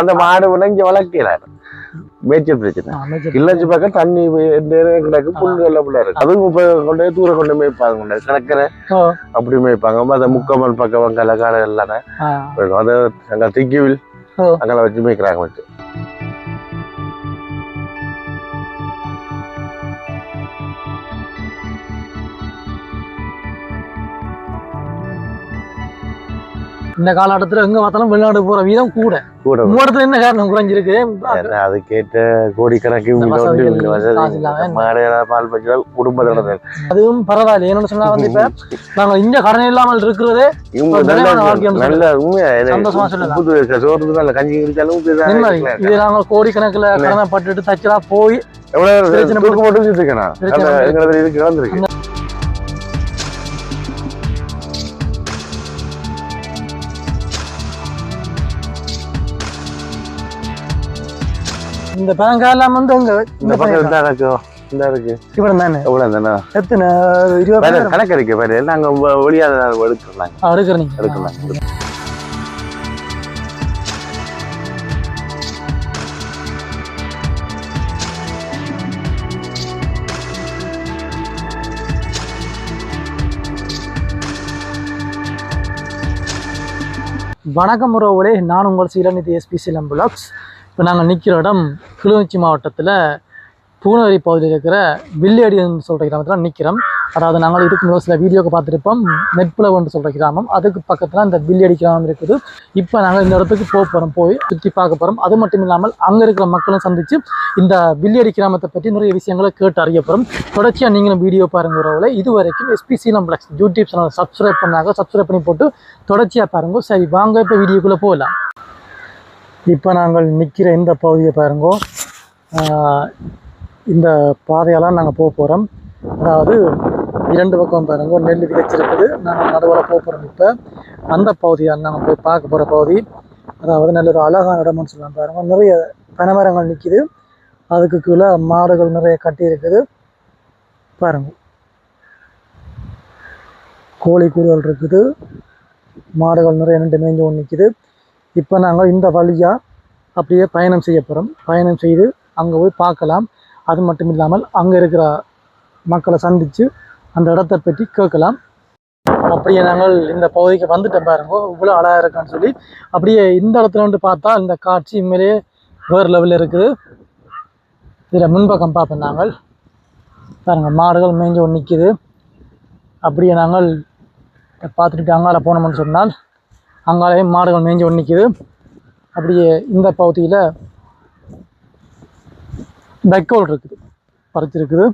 அந்த மாடு விட இங்க வளர்க்கிறாரு மேய்ச்சல் பிரச்சனை. கிள்ளச்சி பக்கம் தண்ணி கிடக்கு புல் எல்லாம் புள்ள இருக்கு அதுவும் இப்ப கொண்டு தூரம் கொண்டு மேய்ப்பாங்க கொண்டு கிடக்கிற அப்படி மேய்ப்பாங்க. அந்த முக்கமல் பக்கம் காடு எல்லாம் அது அங்க திக்கிவில். அங்கே வச்சு மேய்க்கிறாங்க வச்சு இந்த காலகட்டத்துல எங்க பார்த்தாலும் வெளிநாடு போற வீதம் கூட. கூட மூடத்துல என்ன காரணம் குறைஞ்சிருக்கு? அது கேட்ட கோடிக்கணக்கு குடும்பத்தோட அதுவும் பரவாயில்ல. என்னன்னு சொன்னா வந்து இப்ப நாங்க இந்த கடன் இல்லாமல் இருக்கிறதே நல்ல சந்தோஷமா சொல்லலாம். கஞ்சி. இது நாங்க கோடிக்கணக்கில் கடனை பட்டுட்டு தச்சலா போய் எவ்வளவு போட்டு பிரச்சனை இந்த பேங்க் எல்லாம் வந்து அங்க இந்த பக்கம் இருக்கு? இந்த இருக்கு. இவ்வளவு தானே? எவ்வளவு தானே? எத்தனை இருபது கணக்கு இருக்கு பாரு நாங்க ஒளியாத எடுக்கலாம். எடுக்கிறீங்க எடுக்கலாம். வணக்கம் உறவுகளே நான் உங்கள் சீலநிதி எஸ்பி சிலம் புலாக்ஸ் இப்போ நாங்கள் நிற்கிற இடம் கிளிநொச்சி மாவட்டத்தில் பூனரி பகுதியில் இருக்கிற வில்லேடின்னு சொல்கிற கிராமத்தில் நிற்கிறோம் அதாவது நாங்கள் இதுக்கு முதல்ல சில வீடியோக்கு பார்த்துருப்போம். நெட்புலவன்னு சொல்கிற கிராமம். அதுக்கு பக்கத்தில் இந்த வில்லேடி கிராமம் இருக்குது. இப்போ நாங்கள் இந்த இடத்துக்கு போக போகிறோம் போய் சுற்றி பார்க்க போகிறோம் அது மட்டும் இல்லாமல் அங்கே இருக்கிற மக்களும் சந்தித்து இந்த வில்லேடி கிராமத்தை பற்றி நிறைய விஷயங்களை கேட்டு அறிய போகிறோம் தொடர்ச்சியாக நீங்களும் வீடியோ பாருங்க உறவுல இது வரைக்கும் எஸ்பி சீலம் பிளக்ஸ் யூடியூப் சேனல் சப்ஸ்கிரைப் பண்ணாங்க சப்ஸ்கிரைப் பண்ணி போட்டு தொடர்ச்சியாக பாருங்க. சரி வாங்க இப்போ வீடியோக்குள்ளே போகலாம். இப்போ நாங்கள் நிற்கிற இந்த பகுதியை பாருங்க. இந்த பாதையெல்லாம் நாங்கள் போக போகிறோம் அதாவது இரண்டு பக்கம் பாருங்க நெல் விதைச்சிருக்குது. நாங்கள் நடுவில் போக போகிறோம் இப்போ. அந்த பகுதியாக நாங்கள் போய் பார்க்க போகிற பகுதி. அதாவது நல்ல ஒரு அழகான இடம்னு சொல்லலாம் பாருங்க. நிறைய பனைமரங்கள் நிற்கிது அதுக்கு கீழே மாடுகள் நிறைய கட்டி இருக்குது பாருங்க. கோழி கூடுகள் இருக்குது. மாடுகள் நிறைய நின்று மேய்ஞ்சு ஒன்று நிற்கிது இப்போ நாங்கள் இந்த வழியாக அப்படியே பயணம் செய்ய போகிறோம் பயணம் செய்து அங்கே போய் பார்க்கலாம். அது மட்டும் இல்லாமல் அங்கே இருக்கிற மக்களை சந்தித்து அந்த இடத்த பற்றி கேட்கலாம். அப்படியே நாங்கள் இந்த பகுதிக்கு வந்துட்டோம் பாருங்க. இவ்வளோ அழகாக இருக்கான்னு சொல்லி. அப்படியே இந்த இடத்துல வந்து பார்த்தா இந்த காட்சி உண்மையிலேயே வேறு லெவலில் இருக்குது. இதில் முன்பக்கம் பார்ப்போம் நாங்கள். பாருங்கள் மாடுகள் மேய்ஞ்சு ஒன்று நிற்கிது அப்படியே நாங்கள் பார்த்துட்டு அங்கால போனோம்னு சொன்னால் அங்காலையும் மாடுகள் மேய்ஞ்சு ஒன்று நிற்கிது அப்படியே இந்த பகுதியில் வைக்கோல் இருக்குது பறிச்சிருக்குது.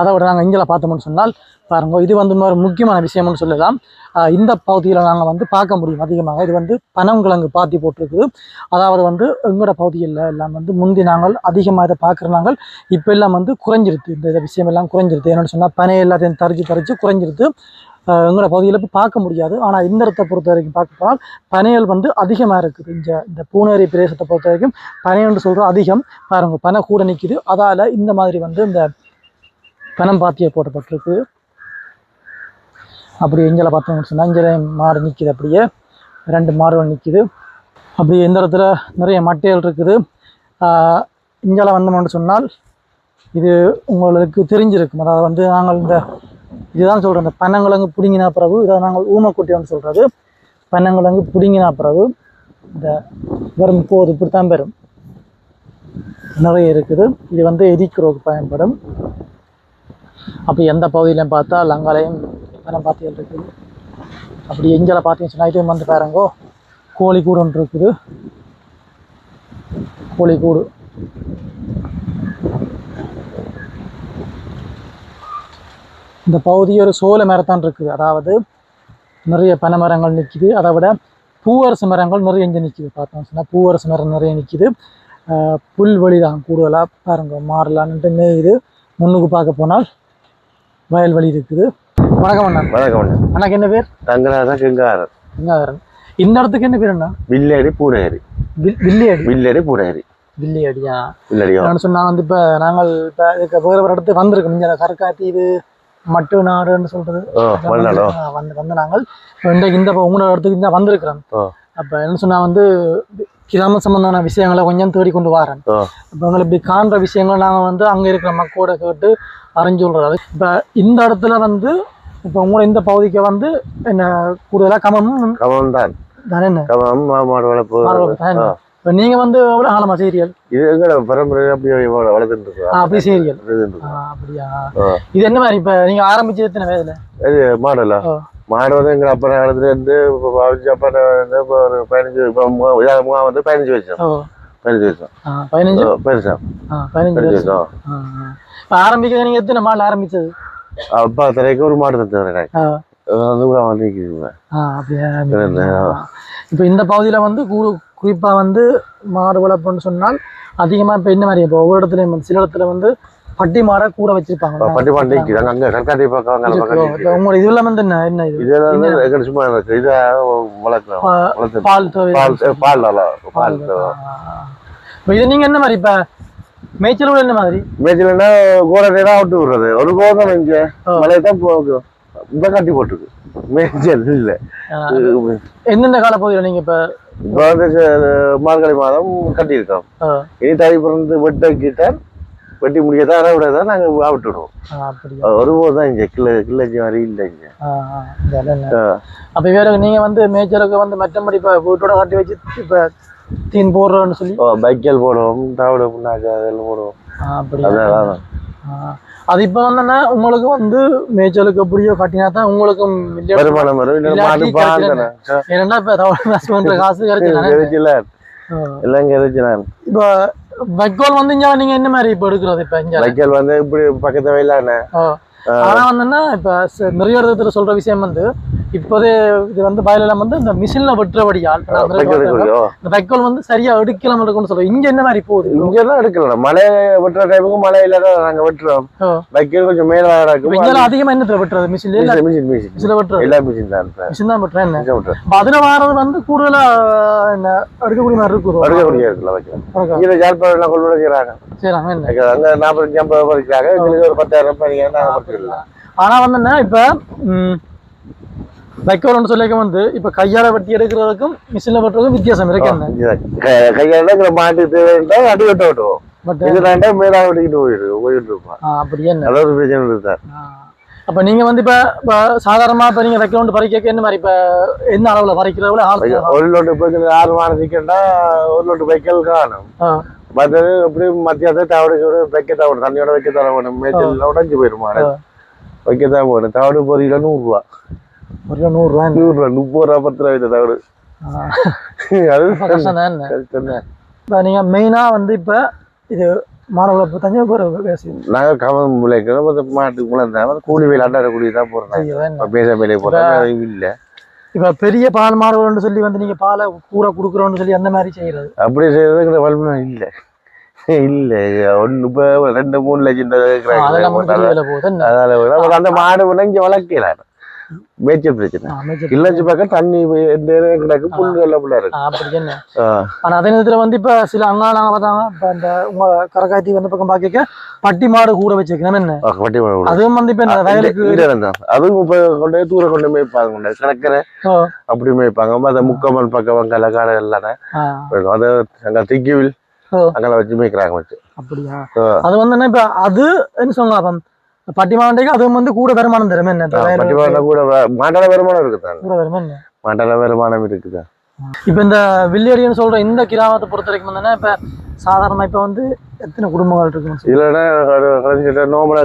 அதை விட நாங்கள் இங்கே பார்த்தோம்னு சொன்னால் பாருங்க இது வந்து ஒரு முக்கியமான விஷயம்னு சொல்லலாம். இந்த பகுதியில் நாங்கள் வந்து பார்க்க முடியும் அதிகமாக. இது வந்து பனங்கிழங்கு பாத்தி போட்டிருக்குது. அதாவது வந்து எங்களோட பகுதியில் எல்லாம் வந்து முந்தி நாங்கள் அதிகமாக இதை பார்க்குற நாங்கள் இப்போ எல்லாம் வந்து குறைஞ்சிருது. இந்த விஷயம் எல்லாம் குறைஞ்சிருது. என்னென்னு சொன்னால் பனை எல்லாத்தையும் தரிச்சு தரிச்சு குறைஞ்சிருது. எங்களோட பகுதியில் இப்போ பார்க்க முடியாது. ஆனால் இந்த இடத்தை பொறுத்த வரைக்கும் பார்க்க போனால் பனைகள் வந்து அதிகமாக இருக்குது. இந்த இந்த பூனேரி பிரதேசத்தை பொறுத்த வரைக்கும் பனைன்னு சொல்கிறோம் அதிகம். பாருங்கள் பனை கூட நிற்கிது அதால் இந்த மாதிரி வந்து இந்த பனம் பாத்தியை போட்டப்பட்டிருக்கு அப்படி எங்களை பார்த்தோம்னு சொன்னால் இங்கே மாடு நிற்கிது அப்படியே ரெண்டு மாடுகள் நிற்கிது அப்படி இந்த இடத்துல நிறைய மட்டைகள் இருக்குது. இங்கே வந்தோம்னு சொன்னால் இது உங்களுக்கு தெரிஞ்சிருக்கும். அதாவது வந்து நாங்கள் இந்த இதுதான் சொல்கிறேன் இந்த பன்னங்குழங்கு பிடுங்கினா பிறகு இதை நாங்கள் ஊமக்குட்டின்னு சொல்கிறது பன்னங்குழங்கு பிடுங்கினா பிறகு இந்த வரும் போது இப்படி தான் பெறும். நிறைய இருக்குது. இது வந்து எரிக்கிறோக்கு பயன்படும். அப்போ எந்த பகுதியிலையும் பார்த்தா லங்காலையும் பணம் பாத்திகள் இருக்குது. அப்படி எங்களை பார்த்தீங்கன்னா சொன்னால் வந்து பாருங்கோ கோழி கூடு ஒன்று இருக்குது. கோழி கூடு இந்த பகுதி ஒரு சோலை மரத்தான் இருக்குது. அதாவது நிறைய பனை மரங்கள் நிற்கிது அதை விட பூவரசு மரங்கள் நிறைய இங்கே நிற்கிது பார்த்தோம் சொன்னால் பூவரசு மரம் நிறைய நிற்கிது புல்வெளி தான் கூடுதலாக பாருங்க. மாறலான்ட்டு மேயுது முன்னுக்கு பார்க்க போனால் வயல்வெளி இருக்குது. வணக்கம் அண்ணா. வணக்கம் அண்ணா. அண்ணாக்கு என்ன பேர்? தங்கராஜா கெங்காரர் கங்காதரன் இந்த இடத்துக்கு என்ன பேர் அண்ணா? வில்லேடி பூனேரி. வில் வில்லியடி வில்லேடி பூனேரி. வில்லியடியா வில்லேடியோ நான் சொன்னா வந்து இப்போ நாங்கள் இப்போ இதுக்கு வேறு ஒரு இடத்துக்கு வந்திருக்கோம். இங்கே கற்காத்தி இது மட்டு நாடுன்னு சொல்றது. வந்து வந்து நாங்கள் இன்றைக்கு இந்த உங்களோட இடத்துக்கு தான் வந்திருக்கிறோம். அப்ப என்ன சொன்னா வந்து கிராம சம்பந்தமான விஷயங்களை கொஞ்சம் தேடி கொண்டு வரேன். இப்போ எங்களுக்கு இப்படி காண்ற விஷயங்கள் நாங்க வந்து அங்க இருக்கிற மக்களோட கேட்டு அறிஞ்சு சொல்றது இப்ப இந்த இடத்துல வந்து இப்ப உங்களை இந்த பகுதிக்கு வந்து என்ன கூடுதலா கமமும் கவனம் தான் தானே கவனம் மாடு வளர்ப்பு? இப்ப நீங்க வந்து எவ்வளவு காலமா செய்றீர்கள் இது எங்கட பரம்பரை அப்படியே வள- வளர்த்துட்டு இருக்கோம் அப்படி இருக்கோம். அப்படியா. இது என்ன மாதிரி இப்ப நீங்க ஆரம்பிச்சது எத்தனை வயதுல? இது மாடலா. மாடு வந்து எங்க அப்பா காலத்துல இருந்து பாவிச்சு அப்பா வந்து இப்போ ஒரு பதினஞ்சு இப்போ மூ- இதாவது மூணா வந்து பதினஞ்சு வருஷம் பதினஞ்சு வருஷம் பதினஞ்சு? ஆ, பதினஞ்சு. வருஷம் வருஷம். இப்ப ஆரம்பிக்க நீங்க எத்தனை மாடல் ஆரம்பிச்சது? அப்பா தலைக்கு ஒரு மாடு தந்துடுறேன் கூட வந்து. இப்போ இந்த பகுதியில வந்து கு- குறிப்பா வந்து மாடு வளர்ப்புன்னு சொன்னால் அதிகமா இப்ப என்ன மாதிரி இப்போ ஒவ்வொரு இடத்துலயும் சில இடத்துல வந்து பட்டி மாடை கூட வச்சிருப்பாங்க. பட்டி மாடு அங்கே கற்காட்டி பக்கம் உங்களோட இதுல வந்து என்ன என்ன இது? இதெல்லாம் சும்மா இதை வளர்க்கலாம் பால் பால் பால் பால் இது நீங்க என்ன மாதிரி இப்ப மேய்ச்சல் என்ன மாதிரி? மேய்ச்சல்னா கோடை நேரம் விட்டு விடுறது. ஒரு கோதம் இங்க. மழை தான் போகும் இந்த கட்டி போட்டுருக்கு. மேய்ச்சல் இல்ல. எந்தெந்த கால பகுதியில் நீங்க இப்ப மார்கழி மாதம் கட்டியிருக்கோம். இனி தறி பிறந்து வெட்டி முடியதான் அரை விட தான் நாங்கள் விட்டு விடுவோம் ஆ, அப்படியா? ஒரு போது தான் இங்க கிள்ள கிள்ளச்சி மாதிரி இல்லை இங்க. அப்ப வேற நீங்க வந்து மேய்ச்சலுக்கு வந்து மற்றபடி இப்ப வீட்டோட கட்டி வச்சு இப்ப தீன் போடுறோன்னு சொல்லி? பைக்கல் போடுவோம் தவிட புண்ணாக்கு அதெல்லாம் போடுவோம். ஆ, அது இப்ப என்னன்னா உங்களுக்கு வந்து மேய்ச்சலுக்கு எப்படியோ கட்டினா தான் உங்களுக்கும் வருமானம் வரும். ஏன்னா இப்ப காசு கிடைச்சா கிடைச்சல எல்லாம் கிடைச்சலாம் இப்ப வைக்கோல் வந்து இங்க நீங்க என்ன மாதிரி இப்ப எடுக்கிறது இப்ப இங்க? பைக்கல் வந்து இப்படி பக்கத்து வயலான. ஆனா வந்துன்னா இப்ப இடத்துல சொல்ற விஷயம் வந்து இப்போதே இது வந்து வயலெல்லாம் வந்து இந்த மிஷின்ல வெட்டுறபடியால் இந்த வைக்கோல் வந்து சரியா எடுக்கலாம் எடுக்கணும்னு சொல்றோம் இங்க என்ன மாதிரி போகுது? இங்கெல்லாம் எடுக்கலாம் மழை வெட்டுற டைமுக்கு மழை இல்லாத நாங்க வெட்டுறோம். வைக்கல் கொஞ்சம் மேல இப்ப நடக்கும் இங்கெல்லாம் அதிகமா என்னத்துல வெட்டுறது? இல்ல? மிஷின் மிஷின் மிஷின்ல வெட்டுறது? எல்லா மிஷின் தான். மிஷின் தான் வெட்டுறேன். என்ன? மிஷின் அதுல வாரது வந்து கூடுதலா என்ன எடுக்கக்கூடிய மாதிரி இருக்குது? அடுக்கக்கூடிய இருக்குல்ல வைக்கல்? இங்க ஜாழ்ப்பாணம் எல்லாம் கொள்வட செய்யறாங்க என்ன? அங்க நாற்பத்தஞ்சு ஐம்பது பறிக்கிறாங்க எங்களுக்கு ஒரு பத்தாயிரம் பதினஞ்சாயிரம் நாங்க ஆனா வந்து என்ன இப்ப வைக்கோல்னு சொல்லிக்க வந்து இப்ப கையால வெட்டி எடுக்கிறதுக்கும் மிஷின்ல வெட்டுறதுக்கும் வித்தியாசம் இருக்கு என்ன? கையால மாட்டு தேவைன்றா அடி வெட்ட விட்டுவோம் பட் இதுலாண்டா மேலா வெட்டிக்கிட்டு போயிடு போயிட்டு இருப்பான். அப்படி என்ன? அதாவது பிரச்சனை. அப்ப நீங்க வந்து இப்ப இப்ப சாதாரணமா இப்ப நீங்க பறிக்க என்ன மாதிரி இப்ப என்ன அளவுல பறிக்கிறதுல ஆள் ஒரு லோட்டு இப்போ ஆறு மாதம் ஒரு லோட்டு வைக்கல் காணும். மற்றது எப்படி மத்தியானத்தை தவிடு வைக்க தவிடு தண்ணியோட வைக்க தர வேணும். மேய்ச்சல் உடஞ்சி போயிடும் மாடு வைக்க தான் போகணும் தவிடு ஒரு கிலோ நூறுரூவா. ஒரு நூறு ரூபாய் நூறுரூவா முப்பது ரூபா பத்து ரூபா வைத்த தவிடு. அது கஷ்டம் தான் இப்ப நீங்க மெயினா வந்து இப்ப இது மாணவர்களை தனியாக ஒரு பேசி நாங்கள் கவனம் விளைக்கிறோம் மாட்டுக்கு முழந்தாம கூலி வேலை அண்டாட கூலி தான் என்ன? பேச வேலையை போடுறோம் இல்லை. இப்ப பெரிய பால் மாடுகள்னு சொல்லி வந்து நீங்க பாலை கூட குடுக்குறோம்னு சொல்லி அந்த மாதிரி செய்யறது. அப்படி செய்யறதுக்கு வலிமை இல்லை. இல்லை ஒன்று இப்போ ரெண்டு மூணு லட்சம்? அதனால அந்த மாடு இங்க வளர்க்கலாம் மேய்ச்சல் பிரச்சனை. கிள்ளச்சி பக்கம் தண்ணி எந்த கிடக்கு புல் புள்ள இருக்கு. அப்படி என்ன. ஆனா அதே நேரத்துல வந்து இப்ப சில அங்காளாங்க பார்த்தாங்க இப்ப இந்த உங்க கரக்காத்தி வந்த பக்கம் பாக்க பட்டி மாடு கூட வச்சிருக்கேன். என்ன? ஆ, வட்டி மாடு. அதுவும் வந்து இப்ப வயலுக்கு. அதுவும் இப்ப கொண்டு தூரம் கொண்டு மேய்ப்பாங்க கொண்டு ஓ, அப்படி மேய்ப்பாங்க அந்த பக்கம் எல்லாம் அது அங்க திக்கிவில் ஓ. அங்கே வச்சு மேய்க்கிறாங்க வச்சு. அப்படியா? ஆ. அது வந்து இப்ப அது என்ன சொல்லுங்க அப்ப பட்டி மாண்டைக்கு அதுவும் வந்து கூட வருமானம் தரும் என்ன கூட மாட்டால வருமானம் இருக்குதான் கூட வருமானம் இருக்குதா இப்ப இந்த வில்லேரியன்னு சொல்ற இந்த கிராமத்தை பொறுத்த வரைக்கும் இப்ப சாதாரணமா இப்ப வந்து எத்தனை குடும்பங்கள் இருக்குன்னு இல்லைன்னா நோம்பல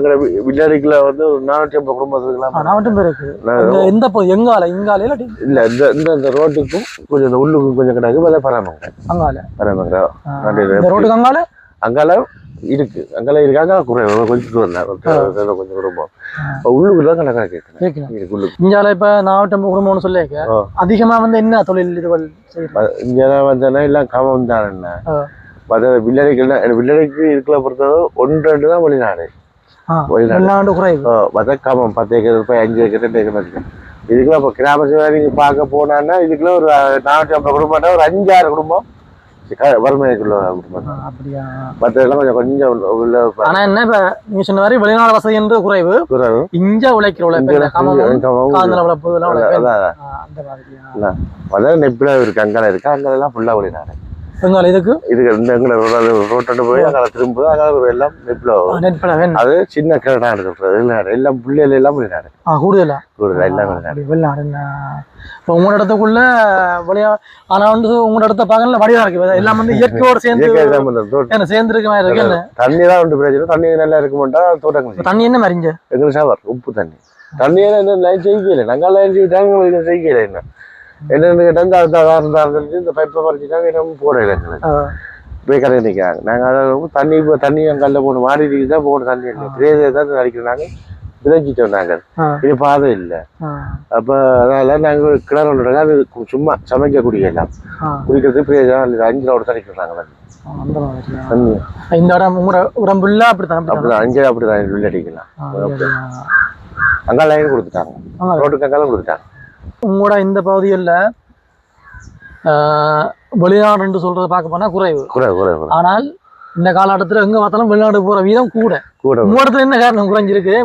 வில்லாடிக்குள்ள வந்து ஒரு நானூற்றி ஐம்பது குடும்பத்துக்குலாம் நான் மட்டும் பேர் இருக்கு எந்த எங்கால இங்கால இல்ல இந்த இந்த இந்த ரோட்டுக்கும் கொஞ்சம் இந்த உள்ளுக்கும் கொஞ்சம் கிடக்கு அதை பராமங்க அங்கால. இந்த ரோட்டுக்கு அங்கால அங்கால இருக்கு. அங்கால இருக்கு அங்கே குறை கொஞ்சம் தூரம் தான். கொஞ்சம் குடும்பம். உள்ளுக்குள்ள கணக்காக கேட்கணும் கேட்கணும் இருக்கு உள்ளுக்கு. இப்ப நாவட்டம் குடும்பம்னு சொல்லியிருக்க ஆ. அதிகமா வந்து என்ன தொழில் செய்யறது? இங்கெல்லாம் வந்தேன்னா எல்லாம் கவம் தான் என்ன. மற்ற வில்லடிகள் வில்லடிக்கு இருக்கல பொறுத்தவரை ஒன்று ரெண்டு தான் வெளிநாடு. வெளிநாடு. குறைவு மற்ற கவம் பத்து ஏக்கர் போய் அஞ்சு ஏக்கர் ரெண்டு ஏக்கர் இருக்கு இதுக்குலாம் இப்போ கிராம சேவை நீங்கள் பார்க்க போனான்னா இதுக்குள்ள ஒரு நானூற்றி ஐம்பது குடும்பம்னா ஒரு அஞ்சாறு குடும்பம். வறுமைக்குள்ள அப்படியா? மற்ற எல்லாம் கொஞ்சம் கொஞ்சம் உள்ள ப- ஆனா என்ன இப்ப நீங்க சொன்ன மாதிரி வெளிநாடு வசதி என்று குறைவு. குறைவு. இங்க உழைக்கிற உழைப்பு அந்த மாதிரியா? அதான் நெப்பில இருக்கு அங்கே இருக்கு. அங்கே எல்லாம் ஃபுல்லா வெளிநாடு பெங்கால் இதுக்கு? இதுக்கு இந்த எங்களை போய் அங்கே திரும்ப அங்கே எல்லாம் நெப்பில அது சின்ன கிரடாடு வெளிநாடு எல்லாம் பிள்ளைகள் எல்லாம் வெளிநாடு. ஆ கூடுதலா? கூடுதல் எல்லாம் வெளிநாடு. வெளிநாடு இப்போ உங்களோட இடத்துக்குள்ள வெளியா ஆனா வந்து உங்களோட இடத்த பார்க்கல வடிவா இருக்கு. எல்லாம் வந்து இயற்கையோட சேர்ந்து தோட்டம். சேர்ந்து இருக்க மாதிரி இருக்கு. தண்ணி தான் ஒன்று பிரச்சனை. தண்ணி நல்லா இருக்குமாட்டா தோட்டங்கள் இப்ப தண்ணி என்ன மறிஞ்ச எங்களுக்கு ஷவர் உப்பு தண்ணி. தண்ணி என்ன லைன் செய்யல நாங்கள் லைன் செய்யல என்ன என்னன்னு கேட்டால் இந்த காரணம் தான் இந்த பைப்பை பறிச்சுட்டாங்க என்ன போடல எங்களுக்கு. போய் கடை நிற்கிறாங்க நாங்கள் அதை தண்ணி இப்போ தண்ணி அங்கே போகணும் மாடி தான் போகணும் தண்ணி இல்லை பிரேதை தான் அடிக்கிறாங்க விதைச்சிட்டோம் நாங்கள். இது பாதை இல்லை. அப்போ அதனால நாங்கள் கிணறு ஒன்று அது சும்மா சமைக்கக்கூடிய எல்லாம் குடிக்கிறது பிரேதம் இல்லை. அஞ்சு அந்த மாதிரியா? தண்ணி. இந்த இடம் உடம்புல அப்படித்தான்? அப்படிதான். அஞ்சு அப்படி தான் உள்ள அடிக்கலாம். அங்கே லைன் கொடுத்துட்டாங்க. ரோட்டுக்கு அங்காலும் கொடுத்துட்டாங்க. உங்களோட இந்த பகுதிகளில் வெளிநாடுன்னு சொல்றத பார்க்க போனா குறைவு. குறை குறை குறை ஆனால் இந்த காலகட்டத்துல எங்க பார்த்தாலும் வெளிநாடு போற வீதம் கூட. கூட இடத்துல என்ன காரணம் குறைஞ்சிருக்கு?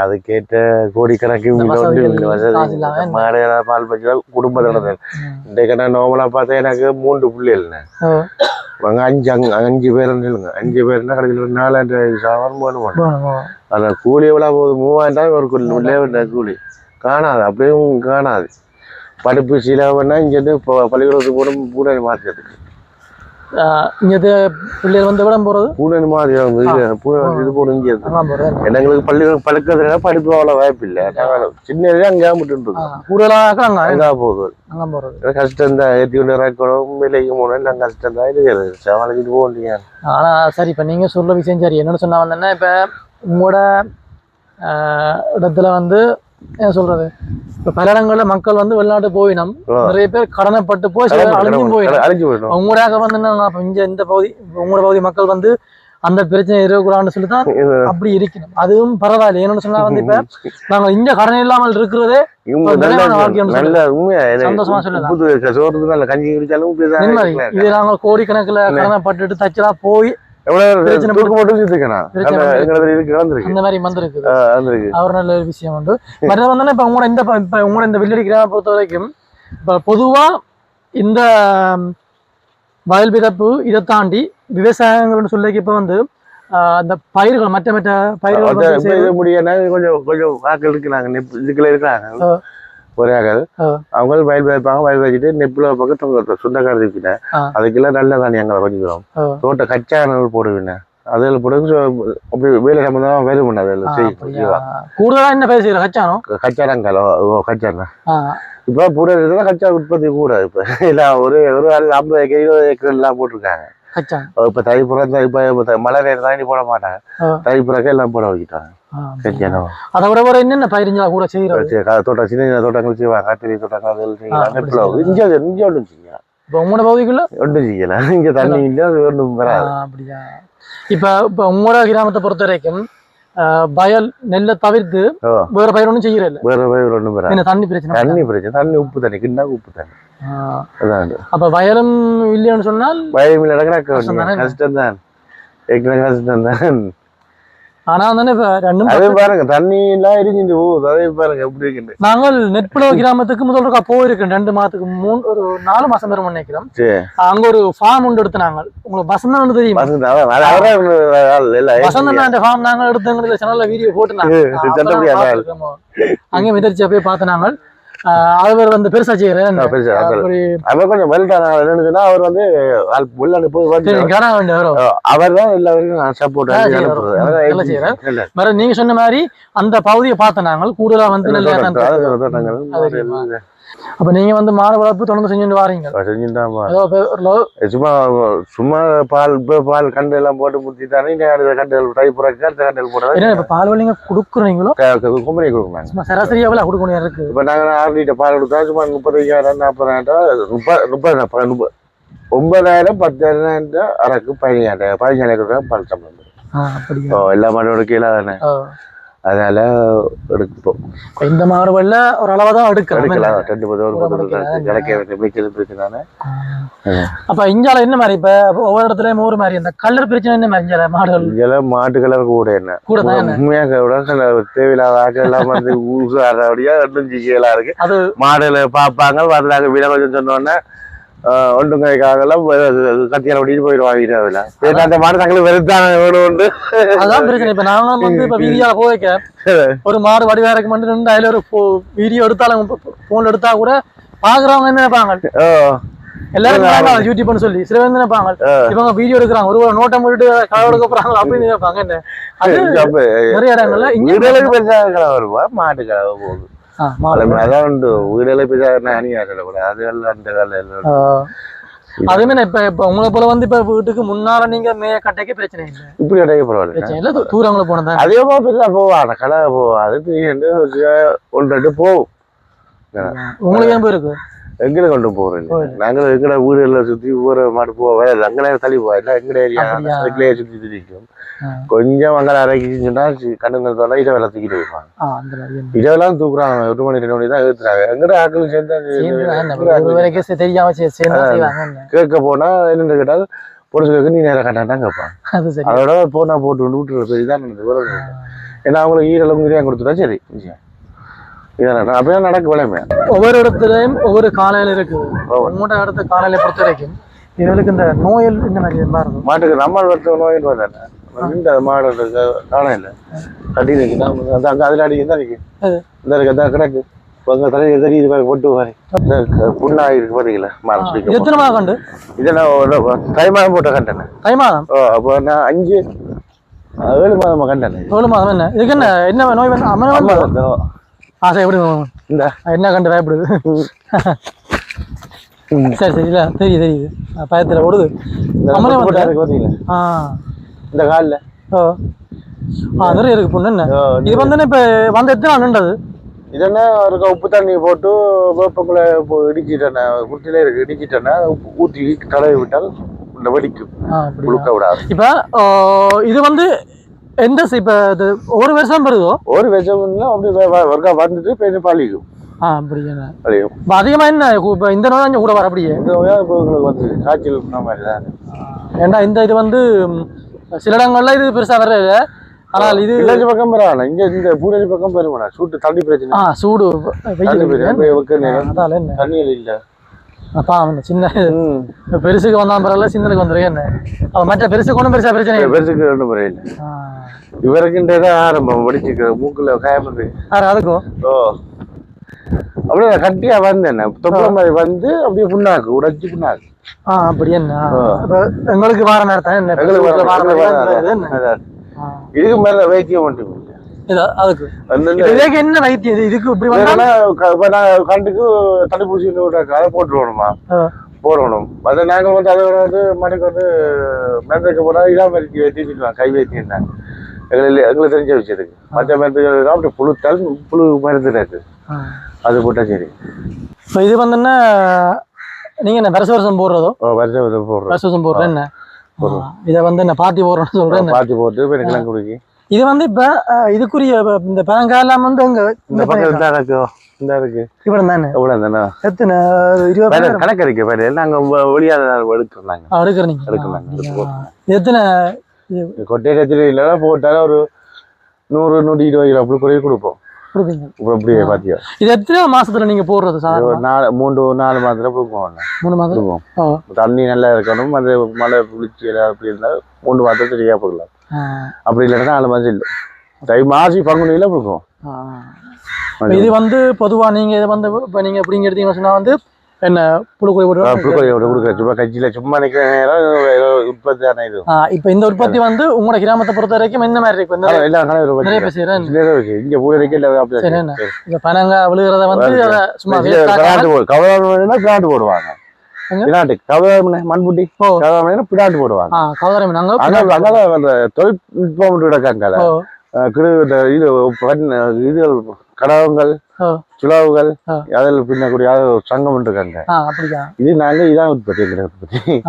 அது கேட்ட கோடிக்கணக்கு பால் பச்சு குடும்பத்தோட. இன்றைக்கு நான் நார்மலா பார்த்தா எனக்கு மூன்று பிள்ளைகள் ஆ, அவங்க அஞ்சு அங்க அஞ்சு பேர் சொல்லுங்க அஞ்சு பேர்னா கடைசியில் ஒரு நாலாயிரம் வேணும், வேணும். அந்த கூலி எவ்வளோ போகுது? மூவாயிரம் தான் ஒரு கூலி. கூலி. காணாது அப்படியும் காணாது. படிப்பு சிலவன்னா இங்கேருந்து இப்போ பள்ளிக்கூடத்துக்கு போகணும் பூனை மாற்றுறதுக்கு ஆ, இங்க இது பிள்ளைகள் வந்து விடம் போறது? பூனை மாதிரி அவங்க இது இது போகணும் இங்கே எங்களுக்கு பள்ளிக்கூடம் பழக்கிறதுனால படிப்பு அவ்வளோ வாய்ப்பு இல்லை. சின்ன அங்கே மட்டும் கூடுதலாக அங்க அங்கே போகுது. அங்க எனக்கு கஷ்டம் தான் ஏற்றி கொண்டு இறக்கணும் விலைக்கு போகணும் எல்லாம் கஷ்டம் தான். இருக்கிறது சமாளிச்சுட்டு போக வேண்டிய ஆனா சரி இப்ப நீங்க சொல்ற விஷயம் சரி. என்னன்னு சொன்னா வந்தேன்னா இப்ப உங்களோட இடத்துல வந்து என்ன சொல்றது? இப்ப பல இடங்கள்ல மக்கள் வந்து வெளிநாட்டு போயினம். நிறைய பேர் கடனைப்பட்டு போய் சிலர் அழிஞ்சும் போயிடும். அழிஞ்சு போயிடும். உங்களோட வந்து என்ன இங்க இந்த பகுதி உங்களோட பகுதி மக்கள் வந்து அந்த பிரச்சனை இருக்கக்கூடாதுன்னு சொல்லி தான் அப்படி இருக்கணும். அதுவும் பரவாயில்ல. என்னன்னு சொன்னா வந்து இப்ப நாங்க இங்க கடன் இல்லாமல் இருக்கிறதே சந்தோஷமா சொல்லலாம். இது நாங்க கோடிக்கணக்கில் கடனைப்பட்டுட்டு தச்சலா போய் எவ்வளவு தூக்கு மட்டும் இருக்கு? அந்த மாதிரி வந்திருக்கு. அவர் நல்ல ஒரு விஷயம் வந்து மற்ற வந்து இப்ப உங்களோட இந்த இப்ப உங்களோட இந்த வில்லடி கிராம பொறுத்த வரைக்கும் இப்ப பொதுவா இந்த வயல் விதப்பு இதை தாண்டி விவசாயங்கள்னு சொல்லி இப்ப வந்து அந்த பயிர்கள் மற்ற மற்ற பயிர்கள் முடியனா கொஞ்சம் கொஞ்சம் ஆக்கள் இருக்கிறாங்க நெப் இதுக்குள்ள இருக்கிறாங்க. ஆ. அவங்க வயல் வைப்பாங்க வயல் வச்சுட்டு நெப்புல இருக்கிட்ட ஆ. அதுக்கெல்லாம் நல்ல தானே எங்களை கொஞ்சம். தோட்ட கச்சா நெல் போடுவீங்க அதில் போட்டு அப்படி வேலை சம்பந்தமா வேலை பண்ண அதில் ஆ, செய்யும் அப்படியா? கூடுதலா என்ன பயிர் செய்யற கச்சானோ கச்சாரங்காலோ கச்சா ஆ, இப்போ பூரா இருக்கிறதா கச்சா உற்பத்தி கூட இப்போ. இல்லை ஒரு ஒரு ஐம்பது ஏக்கர் இருபது ஏக்கர் எல்லாம் போட்டிருக்காங்க. கச்சான் இப்போ தை புறம் இப்போ மழை நேரம் தான் இனி போட மாட்டாங்க. தை புறக்க எல்லாம் போட வைக்கிட்டாங்க. ஆ, கச்சியானோ அதை விட வேற என்னென்ன பயிரிஞ்சா கூட செய்யறது தோட்டம் சின்ன சின்ன தோட்டங்கள் செய்வாங்க கத்திரி தோட்டங்கள் அதில் செய்யலாம் அப்படி நெப்பில் செய்யலாம். இங்கே இங்கே ஒன்றும் செய்யலாம் இப்ப உங்களோட பகுதிக்குள்ள ஒன்றும் செய்யலாம் இங்கே தண்ணி இல்லை அது ஒன்றும் ஆ, வராது அப்படியா இப்ப இப்ப உங்களோட கிராமத்தை பொறுத்த வரைக்கும் ஆஹ், வயல் நெல்லை தவிர்த்து ஓ. வேற பயிர் ஒன்றும் செய்யறதில்ல வேற வேறு ஒன்றும் வராது என்ன தண்ணி பிரச்சனை தண்ணி பிரச்சனை தண்ணி உப்பு தண்ணி கிண்டா உப்பு தண்ணி ஆ, அதான் அப்ப வயலும் இல்லைன்னு சொன்னால் வயல் நடக்கிற கஷ்டம் தானே? கஷ்டம் தான் ஏற்கனவே கஷ்டம் தான் ஆனா வந்து இப்ப ரெண்டும் அதே பாருங்க தண்ணி எல்லாம் எரிஞ்சுட்டு போகுது. அதே பாருங்க எப்படி இருக்குன்னு. நாங்கள் நெட்புலவு கிராமத்துக்கு முதல் இருக்கா போயிருக்கோம். ரெண்டு மாதத்துக்கு மூணு ஒரு நாலு மாசம் வரும் நினைக்கிறோம். அங்க ஒரு ஃபார்ம் ஒன்று எடுத்து நாங்கள். உங்களுக்கு வசந்தம் தெரியுமா? அந்த ஃபார்ம் நாங்கள் எடுத்தவங்க சேனல்ல வீடியோ போட்டு நாங்கள். சட்டப்படி ஆள். அங்கே மிதர்ச்சியா போய் பார்த்து நாங்கள். ஆஹ், அவர் வந்து பெருசா அவர் கொஞ்சம் வெல்டான அவர் வந்து உள்ள போய் அவர் தான் சப்போர்ட் வரும். நல்லா செய்யறார். நல்ல வேற நீங்க சொன்ன மாதிரி அந்த பகுதியை பார்த்த நாங்கள். கூடுதலா வந்து அப்ப நீங்க வந்து மாடு வளர்ப்பு தொடர்ந்து செஞ்சுட்டு வாரீங்க. லோ- சும்மா சும்மா பால் பால் கண்டு எல்லாம் போட்டு இந்த அடுத்த கண்டுகள் டை புறக்க அடுத்த போடுறது இப்ப பால் வழிங்க கொடுக்குறீங்களோ? கும்பரி கொடுக்குறாங்க சும்மா சராசரியா எவ்வளவு கொடுக்கணும் இருக்கு. இப்ப நாங்க ஆறு லிட்டர் பால் கொடுத்தா சும்மா முப்பது நாற்பதாயிரம் முப்பது முப்பது முப்பது ஒன்பதாயிரம் பத்தாயிரம் அரைக்கு பதினஞ்சாயிரம் பதினஞ்சாயிரம் பால் சம்பளம் எல்லா மாடோட கீழே தானே. அதனால எடுப்போம் இந்த மாறுபல்ல ஒரு அளவா தான் எடுக்கலாம். எடுக்கலாம் ரெண்டு பதம் ஒரு முடிக்கலாம். கிடைக்க வேண்டிய மிச்சது பிரச்சனை அப்ப இஞ்சால என்ன மாதிரி? இப்ப ஒவ்வொரு இடத்துலயும் ஒரு மாதிரி இந்த கலர் பிரச்சனை என்ன மாதிரி இஞ்சால? மாடுகள். இதெல்லாம் மாட்டு கலர் கூட என்ன? கூட தான் உண்மையாக தேவையில்லாத ஆட்கள் எல்லாம் வந்து ஊசாரபடியா ரெண்டும் இருக்கு. அது மாடுகளை பார்ப்பாங்க. வர்றாங்க விலை கொஞ்சம் சொன்னோன்னே ஒன்றும் கைக்காகலாம் கத்தியால ஓடிட்டு போயிடுவாங்க சரி, அந்த மாடு தங்களுக்கு அதான் பிரச்சனை இப்ப நாங்களும் வந்து இப்ப வீடியோல போய்க்க ஒரு மாடு வடிவா இருக்கு மட்டும் நின்று அதுல ஒரு வீடியோ எடுத்தாலும் போன் எடுத்தா கூட பாக்குறவங்க என்ன நினைப்பாங்க எல்லாரும் யூடியூப்னு சொல்லி சில பேர் நினைப்பாங்க இவங்க வீடியோ எடுக்கிறாங்க ஒரு நோட்டம் விட்டு களை எடுக்க போறாங்க அப்படின்னு நினைப்பாங்க என்ன நிறைய இடங்கள்ல இங்க மாட்டு கலவை போகுது. அதான் உண்டு வீடுகளுக்கு பெருசாக அணியா சொல்லக்கூடாது அது எல்லாம் அந்த கால எல்லாம் ஆ. அதுமே இப்ப இப்ப உங்களை போல வந்து இப்ப வீட்டுக்கு முன்னால நீங்க மேய கட்டைக்கு பிரச்சனை இல்லை இப்படி கிடைக்க பரவாயில்ல பிரச்சனை இல்லை தூ- தூரங்களை போனதா அதிகமா பெருசா போவான் கடை போவான் அது ஒன்று ரெண்டு போகும் உங்களுக்கு ஏன் போயிருக்கு எங்கட கொண்டு போறோம் நாங்க எங்கட வீடுல சுத்தி ஊர மாட்டு போவோம் அங்கனே தள்ளி போவோம் இல்லை எங்கட ஏரியா. சுத்தி திரிக்கும். கொஞ்சம் அங்கே அரைக்கிச்சுன்னு சொன்னா கண்ணுங்க தோணா இதை வேலை தூக்கிட்டு போயிருப்பாங்க. இதெல்லாம் தூக்குறாங்க. ஒரு மணி ரெண்டு மணி தான் ஏத்துறாங்க. எங்கட ஆட்கள் சேர்ந்து தான் தெரியாம தான். கேட்க போனா என்னன்னு கேட்டால் கேட்க நீ நேரம் கட்டாதான் கேட்பாங்க அதோட போனா போட்டு விட்டு ஒண்ணும் இல்ல. ஏன்னா அவங்களுக்கு ஈரளவு கிரியா கொடுத்துட்டா சரி. இதான் அப்படியே நடக்க விளையாமே ஒவ்வொரு இடத்துலயும் ஒவ்வொரு காலையில இருக்குது உங்களோட இடத்த காலையில பொறுத்த வரைக்கும் இவங்களுக்கு இந்த நோயல் இந்த மாதிரி இருக்கும். மாட்டுக்கு நம்ம வருத்த வந்தானே இந்த மாடு இல்லை கட்டி அங்கே அதில் அடிக்க தான். இந்த இருக்கு அதான் கிடக்கு. இப்போ அங்கே தலையில் தெரியுது பாரு பொட்டு பாரு. புண்ணாகி இருக்கு பாத்தீங்களா இது மாடு எத்தனை மாதம் கண்டு? இதை நான் தை மாதம் போட்ட கண்டேன். தை மாதம்? ஓ அப்போ நான் அஞ்சு? ஏழு மாதமா கண்டேன். எவ்வளவு மாதம் என்ன? இதுக்கு என்ன என்ன நோய் வந்து அம்மன் ஆசை எப்படி? இந்த. என்ன கண்டு பயப்படுது? சரி சரி இல்ல தெரியுது தெரியுது. பயத்துல ஓடுது. இருக்கு பாத்தீங்களா? ஆ. இந்த காலில். ஓ. ஆ நிறைய இருக்கு பொண்ணு என்ன? இது வந்து இப்ப வந்து எத்தனை நின்றது? இதென்ன ஒரு உப்பு தண்ணி போட்டு வேப்பக்குள்ள இடிச்சிட்டேன் குட்டிலே இருக்கு இடிச்சிட்டேன்னா உப்பு ஊற்றி தடவி விட்டால் வெடிக்கும். புழுக்க விடாது. இப்ப இது வந்து எந்த இப்ப இது ஒரு வருஷம் பெறுதோ ஒரு விஷம் அப்படி வ- வ- ஒருக்கா வந்துட்டு பெரிய பாலிக்கும் ஆ அப்படியா இப்ப என்ன இப்ப இந்த நோய் தான் கூட வர அப்படியே? இந்த நோயா இப்போ உங்களுக்கு வந்து காய்ச்சல் மாதிரி தான். ஏன்டா இந்த இது வந்து சில இடங்கள்ல இது பெருசா வர்றது ஆனால் இது கிள்ளச்சி பக்கம் பெறான இங்க இந்த பூரேஜி பக்கம் பெருமாண்ணா சூட்டு தண்ணி பிரச்சனை. ஆ சூடு வெ- தண்ணி வெயில் பிரச்சனை இல்ல. சின்ன பெருசுக்கு வந்தான் பரவாயில்ல சின்னதுக்கு வந்துருக்கு என்ன? மற்ற பெருசுக்கு ஒன்றும் பெருசா பிரச்சனை பெருசுக்கு ஒன்றும் ஆ. இவருக்குன்றதான் ஆரம்பம். வெடிச்சுக்கிற மூக்குல காயம்பது ஆறு அதுக்கும் ஓ. அப்படியே கட்டியா வந்தேன். தொப்பள மாதிரி வந்து அப்படியே புண்ணாக்கு உடைச்சு புண்ணாக்கு. ஆ அப்படி என்ன? எங்களுக்கு வார நேரத்தான் என்ன? எங்களுக்கு வார நேரம். இதுக்கு மேல வைத்தியம் மட்டும் அதுக்கு. இதுக்கு என்ன வைத்தியம்? இது இதுக்கு இப்படி வந்தா கண்டுக்கு தடுப்பூசி அதை போட்டுருவோணுமா ஆ. போடணும். அதை நாங்கள் வந்து அதை வந்து மணிக்கு வந்து மருந்துக்கு போனால் இடாமரிக்கு வைத்தியம் கை வைத்தியம் தான் எங்களுக்கு எங்களுக்கு தெரிஞ்ச விஷயத்துக்கு மற்ற மருந்துகள் அப்படி புழுத்தால் புழு மருந்து ஆ. அது போட்டா சரி. இப்ப இது வந்து என்ன நீங்க என்ன வருஷ வருஷம் போடுறதோ? ஓ, வருஷம் போடுறோம். வருஷ வருஷம் போடுறேன் என்ன? இதை வந்து என்ன பாத்தி போடுறோம்னு என்ன? பாத்தி போட்டு இப்போ எனக்கு குடிக்கி. இது வந்து இப்ப இதுக்குரிய இந்த பழங்காலம் வந்து அங்க இந்த பக்கம் இருக்கு இந்த இருக்கு இவ்வளவு தானே எவ்வளோ தானே எத்தனை இருபது கணக்கு இருக்கு நாங்கள் ஒளியாத எடுக்கிறோம் எடுக்கிறீங்க. எத்தனை இது? கொட்டையத்தில் இல்லைன்னா போட்டாலும் ஒரு நூறு நூற்றி இருபது கிலோ அப்படி குறைய கொடுப்போம். அப்படியே பாத்தியா இது எத்தனை மாசத்துல நீங்க போடுறது ஒரு நாலு மூன்று நாலு மாதத்துல கொடுப்போம் மூணு மாதம் தண்ணி நல்லா இருக்கணும் அது மழை எல்லாம் அப்படி இருந்தால் மூணு மாதம் சரியா போடலாம். அப்படி இல்லைன்னா நாலு மாதம் இல்லை. தை மாசி பங்குனியில். இப்ப? இது வந்து பொதுவா நீங்க இதை வந்து இப்ப நீங்க எப்படிங்க எடுத்தீங்கன்னு சொன்னா வந்து என்ன புழுக்கொடி கொடுக்குற சும்மா கட்சியில் சும்மா நிற்கிற நேரம் ஏதோ உற்பத்தியான இது. இப்ப இந்த உற்பத்தி வந்து உங்களோட கிராமத்தை பொறுத்த வரைக்கும் மாதிரி இருக்கும் இந்த எல்லாம் கணக்கு நிறைய பேர் இருக்கு. இங்கே பூரடிக்கு இல்லை இப்ப பனங்க விழுகிறத வந்து சும்மா கவலை பிளாட் போடுவாங்க. கவலை மண்புட்டி. கவலை பிளாட் போடுவாங்க. அதான் அந்த தொழில்நுட்பம் இருக்காங்க இது இது கடவுங்கள் ஓ. சுலாவுகள் ஆ. அதில் பின்னக்கூடிய சங்கம் இருக்காங்க. இது நாங்க இதான் உற்பத்தி உற்பத்தி.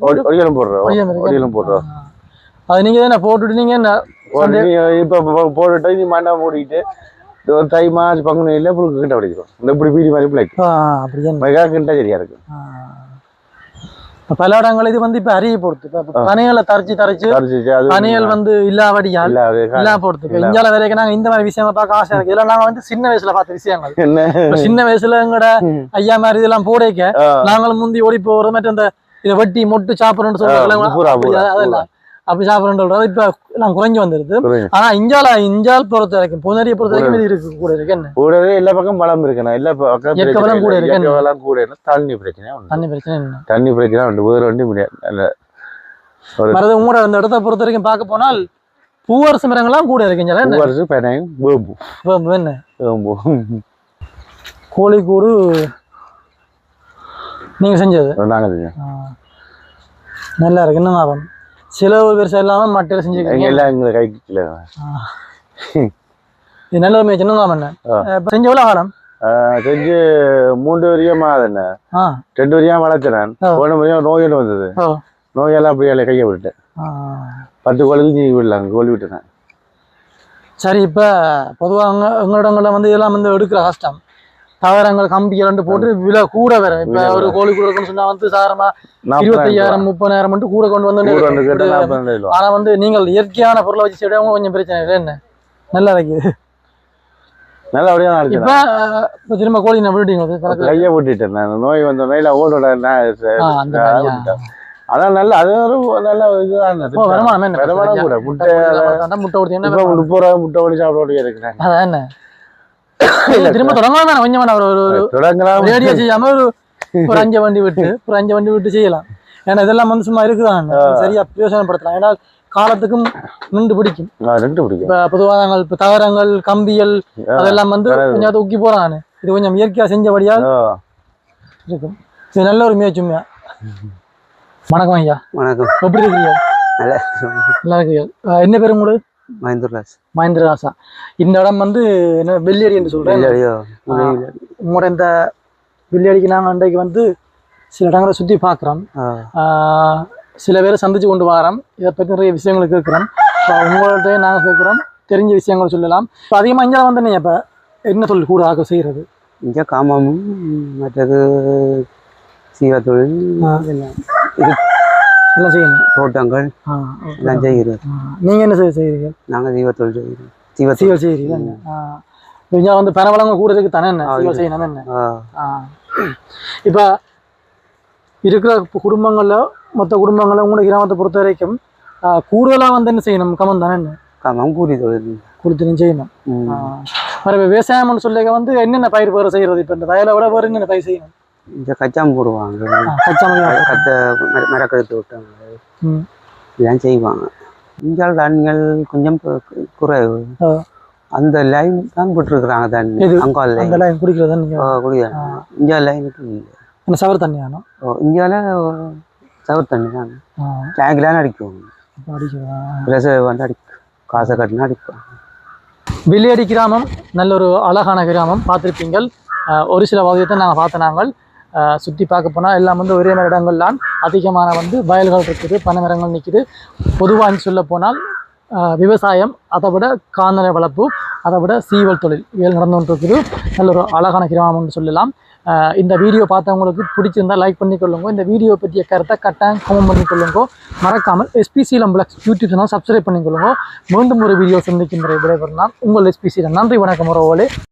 ஒடியல் ஒடி- ஒடியலும் போடுறோம். ஒடியலும் போடுறோம். அது நீங்க தானே போட்டுட்டு நீங்க இப்ப போட்டுட்டு நீ மண்டபம் மூடிட்டு ஒரு தை மார்ச் பங்குனியில புழுக்கு கிட்ட பிடிக்கும் இந்த இப்படி பீடி மாதிரி பிள்ளைக்கு. அப்படியே மெகா கிட்ட சரியா இருக்கு. ஆ. இப்ப பல இடங்கள் இது வந்து இப்ப அறிய போடுது. பனைகளை தரைச்சு தரைச்சு பனியல் வந்து இல்லாவடியால் இல்ல போடுது. இந்தியால வரைக்கும் நாங்க இந்த மாதிரி விஷயங்களை பார்க்க ஆசை இருக்கு. இதெல்லாம் நாங்க வந்து சின்ன வயசுல பார்த்த விஷயங்கள். சின்ன வயசுல எங்கட ஐயா மாதிரி இதெல்லாம் போடைக்க. நாங்களும் முந்தி ஓடி போறது மற்ற இந்த இதை வெட்டி மொட்டு சாப்பிடணும்னு சொல்றாங்க அதெல்லாம். அப்படி சாப்பிடணும்னு சொல்றது இப்ப எல்லாம் குறைஞ்சு வந்துருது. ஆனா இந்தியால இந்தியால் பொறுத்த வரைக்கும் புனரிய பொறுத்த வரைக்கும் இது இருக்கு கூட இருக்கு. என்ன? கூடவே எல்லா பக்கம் பலம் இருக்கணும் எல்லா பக்கம் இயற்கை கூட இருக்கு. இயற்கை கூட இருக்கு. தண்ணி பிரச்சனை தண்ணி பிரச்சனை என்ன தண்ணி பிரச்சனை உண்டு வேறு வண்டி முடியாது மரது உங்களோட அந்த இடத்த பொறுத்த வரைக்கும் பார்க்க போனால் பூவரசு மரங்கள்லாம் கூட இருக்கு என்ன? வருஷம் பெனையும் வேம்பு. வேம்பு என்ன? வேம்பு. கோழிக்கூடு. நீங்க செஞ்சது? ஆ. நல்லா இருக்கு. என்ன லாபம்? செலவு பெருசா இல்லாம மட்டையில எங்க செஞ்சுக்கீங்க எல்லாம் எங்களை கைக்கு கீழே. இது நல்ல ஒரு முயற்சி என்ன? செஞ்ச எவ்வளவு காலம்? செஞ்சு மூன்று வரையமா என்ன? ஆ. ரெண்டு வரையும் வளர்த்துறேன். ஆ. போன வரையும் நோயில் வந்தது. நோயெல்லாம் அப்படியே கையை விட்டேன் ஆ. பத்து கோழிக்கு நீ விடலாங்க கோழி விட்டுனேன் சரி இப்ப பொதுவா அங்க எங்களிடங்கள்ல வந்து இதெல்லாம் வந்து எடுக்கிற கஷ்டம். தவறங்கள் கம்பி போட்டு விலை கூட வேற. இப்ப ஒரு கோழி கூட இருக்குன்னு சொன்னா வந்து சாதாரணமா இருபத்தையாயிரம் முப்பதாயிரம் மட்டும் கூட கொண்டு வந்து ஆனா வந்து நீங்கள் இயற்கையான பொருளை வச்சு செய்யறவங்க கொஞ்சம் பிரச்சனை. இல்லை என்ன? நல்லா இருக்குது. நல்லா அப்படியே இப்ப திரும்ப கோழி நான் விட்டுட்டீங்க கையை விட்டுட்டேன் நான் நோய் வந்த நோயில ஓடோட. அதான் நல்ல அது ஒரு நல்ல இதுதான். வருமானம் கூட. முட்டை முட்டை முட்டை முட்டை சாப்பிட இருக்கிறேன் அதான் என்ன? இல்ல, திரும்ப தொடங்கலாம் தானே கொஞ்சம் வேணாம் ஒரு தொடங்கலாம். ரேடியோ செய்யாம ஒரு ஒரு அஞ்சு வண்டி விட்டு ஒரு அஞ்சு வண்டி விட்டு செய்யலாம். ஏன்னா இதெல்லாம் வந்து சும்மா இருக்குதான் சரியா பிரயோஜனப்படுத்தலாம் ஏன்னா காலத்துக்கும் நின்று பிடிக்கும். ரெண்டு பிடிக்கும். இப்ப பொதுவாக நாங்கள் இப்ப தகரங்கள் கம்பியல் அதெல்லாம் வந்து. கொஞ்சம் ஊக்கி போறாங்க இது கொஞ்சம் இயற்கையா செஞ்சபடியா இருக்கும். இது நல்ல ஒரு முயற்சிமையா வணக்கம் ஐயா. வணக்கம். எப்படி இருக்கிறீங்க நல்ல நல்லா இருக்கிறீங்க என்ன பேர் உங்களுக்கு? மகேந்திரராசா இந்த இடம் வந்து என்ன வெள்ளியடி என்று சொல்றேன்? உங்களோட இந்த வெள்ளியடிக்கு நாங்கள் அன்றைக்கு வந்து சில இடங்களை சுற்றி பார்க்குறோம். சில பேரை சந்திச்சு கொண்டு வரோம். இதை பற்றி நிறைய விஷயங்கள் கேட்குறோம். உங்கள்கிட்ட நாங்கள் கேட்குறோம். தெரிஞ்ச விஷயங்கள் சொல்லலாம். இப்போ அதிகமாக இங்கே வந்து நீங்கள் இப்போ என்ன தொழில் கூட ஆக செய்கிறது இங்கே காமமும் மற்றது சீரா தொழில் இது எல்லாம் செய்யணும்? தோட்டங்கள் எல்லாம் செய்கிறது நீங்கள் என்ன செய்ய செய்கிறீங்க நாங்கள் தீவ தொழில் செய்கிறோம் தீவ தொழில் சீவல் செய்கிறீங்க இங்கே வந்து பரவலங்கள் கூட இருக்கு தானே என்ன. செய்யணும் என்ன. இப்ப இருக்கிற குடும்பங்கள்ல மொத்த குடும்பங்கள்ல உங்களோட கிராமத்தை பொறுத்த வரைக்கும் ஆ, கூடுதலா வந்து என்ன செய்யணும்? கமம் தானே என்ன? காமம் கூலி தொழில். கொடுத்து செய்யணும். விவசாயம்னு சொல்லிக்க வந்து என்னென்ன பயிர் வேறு செய்யறது? இப்ப இந்த வயலை விட வேறு என்னென்ன பயிர் செய்யணும்? இங்கே கச்சாம் போடுவாங்க. ஆ, கச்சா மரம். கத்த மர- மரக்கழுத்து விட்டாங்க. இதெல்லாம் செய்வாங்க. இங்கே தண்ணிகள் கொஞ்சம் குறைவு. அந்த லைன் தான் போட்டிருக்கிறாங்க தண்ணி? அங்கால் லைன் அந்த லைன் குடிக்கிறது நீங்க? குடிக்கிறாங்க இங்கே லைனுக்கு இல்லை. சவர் தண்ணியானோ ஓ இந்தியாவில் சவர் தண்ணி தான். டேங்க்லாம் அடிக்கும் அடிக்கிறோம் வந்து அடிக்கும். காசை கட்டினா அடிக்கும் வில்லேடி கிராமம் நல்ல ஒரு அழகான கிராமம் பார்த்துருப்பீங்கள். ஒரு சில வகையத்தை நாங்கள் பார்த்த நாங்கள். சுற்றி பார்க்க போனால் எல்லாம் வந்து ஒரே மாதிரி இடங்கள்லாம் அதிகமான வந்து வயல்கள் இருக்குது பனை நிற்கிது நிற்குது பொதுவாக சொல்ல போனால் விவசாயம் அதை விட கால்நடை வளர்ப்பு அதை விட சீவல் தொழில் இதில் நடந்து கொண்டிருக்குது. நல்ல ஒரு அழகான கிராமம்னு சொல்லலாம். இந்த வீடியோ பார்த்தவங்களுக்கு பிடிச்சிருந்தா லைக் பண்ணி கொள்ளுங்க இந்த வீடியோ பற்றிய கருத்தை கட்டாயம் கமெண்ட் பண்ணிக்கொள்ளுங்க மறக்காமல் எஸ்பிசி லம்பிளக்ஸ் யூடியூப் சேனல் சப்ஸ்கிரைப் பண்ணிக்கொள்ளுங்க. மீண்டும் ஒரு வீடியோ சந்திக்கும் முறை விடைபெறலாம் உங்கள் எஸ்பிசியில் நன்றி வணக்கம் உறவுகளே.